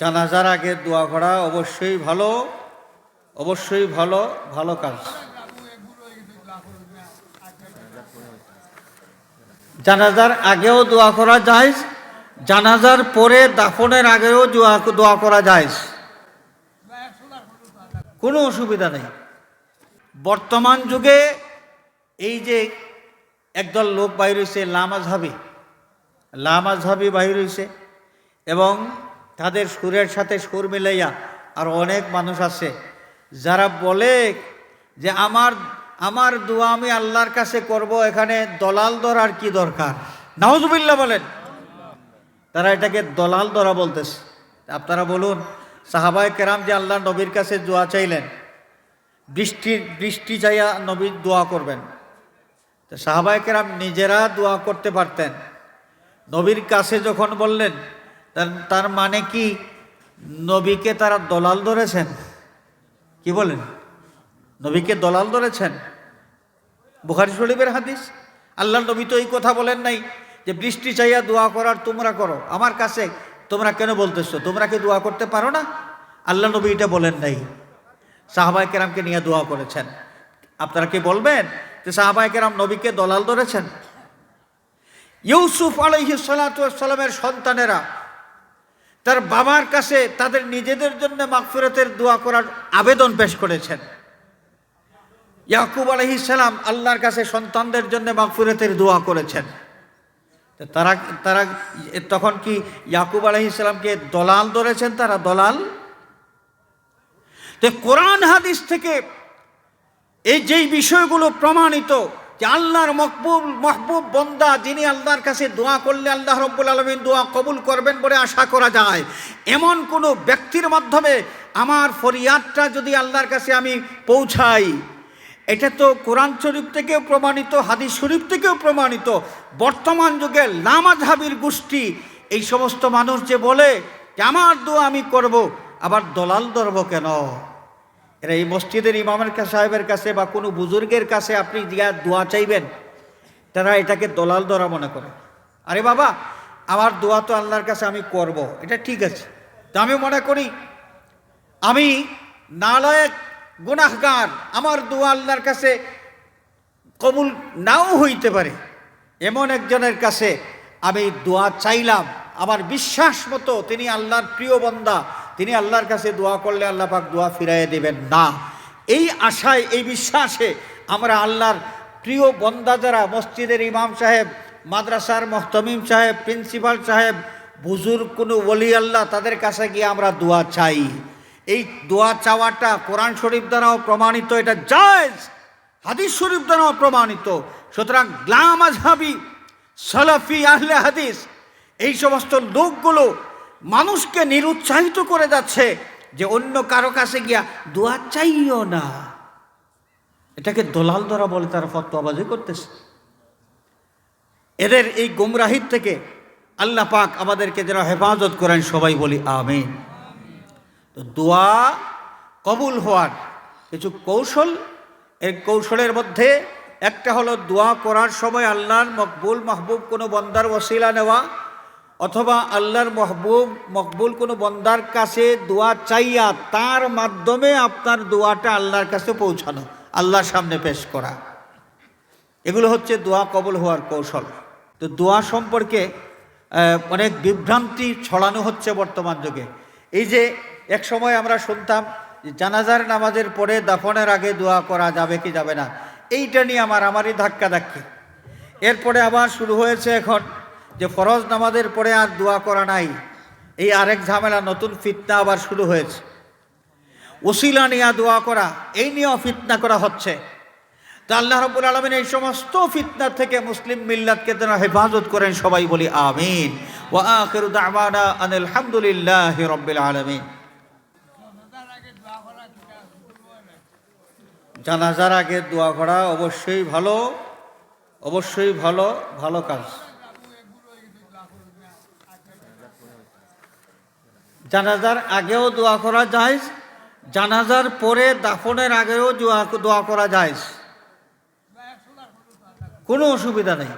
জানাজার আগে দোয়া করা অবশ্যই ভালো অবশ্যই ভালো ভালো কাজ। জানাজার আগেও দোয়া করা যায়, জানাজার পরে দাফনের আগেও দোয়া করা যায়। কোনো অসুবিধা নেই। বর্তমান যুগে এই যে একদল লোক বাইর হয়েছে লামাজহাবি লামাজহাবি বাইর হয়েছে এবং তাদের সুরের সাথে সুর মিলাইয়া আর অনেক মানুষ আছে যারা বলে যে আমার আমার দোয়া আমি আল্লাহর কাছে করব, এখানে দলাল ধরার কি দরকার? নাউজুবিল্লাহ বলেন। তারা এটাকে দলাল ধরা বলতেছে। আপনারা বলুন, সাহাবায় কেরাম যে আল্লাহ নবীর কাছে দোয়া চাইলেন বৃষ্টির বৃষ্টি চাইয়া নবীর দোয়া করবেন। তো সাহাবায় কেরাম নিজেরা দোয়া করতে পারতেন। নবীর কাছে যখন বললেন, তার মানে কি নবীকে তারা দলাল ধরেছেন? কি বলেন? নবীকে দলাল ধরেছেন? বুখারি শরীফের হাদিস? আল্লাহ নবী তো এই কথা বলেন নাই যে, বৃষ্টি চাইয়া দোয়া করার তোমরা করো। আমার কাছে তোমরা কেন বলতেছো? তোমরা কি দোয়া করতে পারো না? আল্লাহ নবী এটা বলেন নাই। সাহাবাই কেরামকে নিয়ে দোয়া করেছেন। আপনারা কি বলবেন যে সাহাবাই কেরাম নবীকে দলাল ধরেছেন? ইউসুফ আলহি সালামের সন্তানেরা তার বাবার কাছে তাদের নিজেদের জন্য মাগফিরতের দোয়া করার আবেদন পেশ করেছেন। ইয়াকুব আলহিসাল্লাম আল্লাহর কাছে সন্তানদের জন্য মাগফিরতের দোয়া করেছেন। তারা তারা তখন কি ইয়াকুব আলহিসাল্লামকে দলাল ধরেছেন তারা দলাল? তো কোরআন হাদিস থেকে এই যেই বিষয়গুলো প্রমাণিত যে আল্লাহর মকবুল, মহবুব বন্দা যিনি আল্লাহর কাছে দোয়া করলে আল্লাহ রব্বুল আলমিন দোয়া কবুল করবেন বলে আশা করা যায়। এমন কোনো ব্যক্তির মাধ্যমে আমার ফরিয়াদটা যদি আল্লাহর কাছে আমি পৌঁছাই, এটা তো কোরআন শরীফ থেকেও প্রমাণিত, হাদিস শরীফ থেকেও প্রমাণিত। বর্তমান যুগে লামাঝাবির গোষ্ঠী, এই সমস্ত মানুষ যে বলে যে আমার দোয়া আমি করব, আবার দলাল ধরব কেন? এরা এই মসজিদের ইমামের সাহেবের কাছে বা কোনো বুজুর্গের কাছে আপনি যা দোয়া চাইবেন, তারা এটাকে দলাল ধরা মনে করে। আরে বাবা, আমার দোয়া তো আল্লাহর কাছে আমি করব, এটা ঠিক আছে। তা আমি মনে করি, আমি নালায়ক গুনাহগার, আমার দোয়া আল্লাহর কাছে কবুল নাও হইতে পারে। এমন একজনের কাছে আমি দোয়া চাইলাম, আমার বিশ্বাস মতো তিনি আল্লাহর প্রিয় বন্দা তিনি আল্লাহর কাছে দোয়া করলে আল্লাহ পাক দোয়া ফিরাইয়ে দেবেন। না, এই আশায়, এই বিশ্বাসে আমরা আল্লাহর প্রিয় বন্দা যারা, মসজিদের ইমাম সাহেব, মাদ্রাসার মহতমিম সাহেব, প্রিন্সিপাল সাহেব বুজুর কোনো ওলি আল্লাহ, তাদের কাছে গিয়ে আমরা দোয়া চাই। এই দোয়া চাওয়াটা কোরআন শরীফ দ্বারাও প্রমাণিত, এটা জায়জ। হাদিস শরীফ দ্বারাও প্রমাণিত। সুতরাং গ্লাম আজহাবি সালাফি আহলে হাদিস, এই সমস্ত লোকগুলো মানুষকে নিরুৎসাহিত করে যাচ্ছে যে অন্য কারও কাছে গিয়া দোয়া চাইও না। এটাকে দলাল ধরা বলে, তারা ফতোয়াবাজি করতেছে। এদের এই গুমরাহির থেকে আল্লাহ পাক আমাদেরকে যেন হেফাজত করেন, সবাই বলি আমিন। তো দোয়া কবুল হওয়ার কিছু কৌশল, এই কৌশলের মধ্যে একটা হলো দোয়া করার সময় আল্লাহর মকবুল মাহবুব কোনো বন্দার ওসিলা নেওয়া অথবা আল্লাহর মহবুব, মকবুল কোনো বন্দার কাছে দোয়া চাইয়া তার মাধ্যমে আপনার দোয়াটা আল্লাহর কাছে পৌঁছানো, আল্লাহর সামনে পেশ করা। এগুলো হচ্ছে দোয়া কবল হওয়ার কৌশল। তো দোয়া সম্পর্কে অনেক বিভ্রান্তি ছড়ানো হচ্ছে বর্তমান যুগে। এই যে এক সময় আমরা শুনতাম জানাজার নামাজের পরে দাফনের আগে দোয়া করা যাবে কি যাবে না, এইটা নিয়ে আমার আমারই ধাক্কা ধাক্কি এরপরে আবার শুরু হয়েছে এখন যে ফরজ নামাজের পরে আর দোয়া করা নাই, এই আরেক ঝামেলা, নতুন ফিতনা আবার শুরু হয়েছে। ওসিলা নিয়ে দোয়া করা, এই নিয়েও ফিতনা করা হচ্ছে। তো আল্লাহ রব্বুল আলমিন এই সমস্ত ফিতনা থেকে মুসলিম মিল্লাতকে যেন হেফাজত করেন, সবাই বলি আমিন। ওয়া আনিল রাব্বিল আলামিন। জানাজার আগে দোয়া করা অবশ্যই ভালো অবশ্যই ভালো ভালো কাজ। জানাজার আগেও দোয়া করা যায় জানাজার পরে দাফনের আগেও দোয়া করা যায় কোনো অসুবিধা নেই।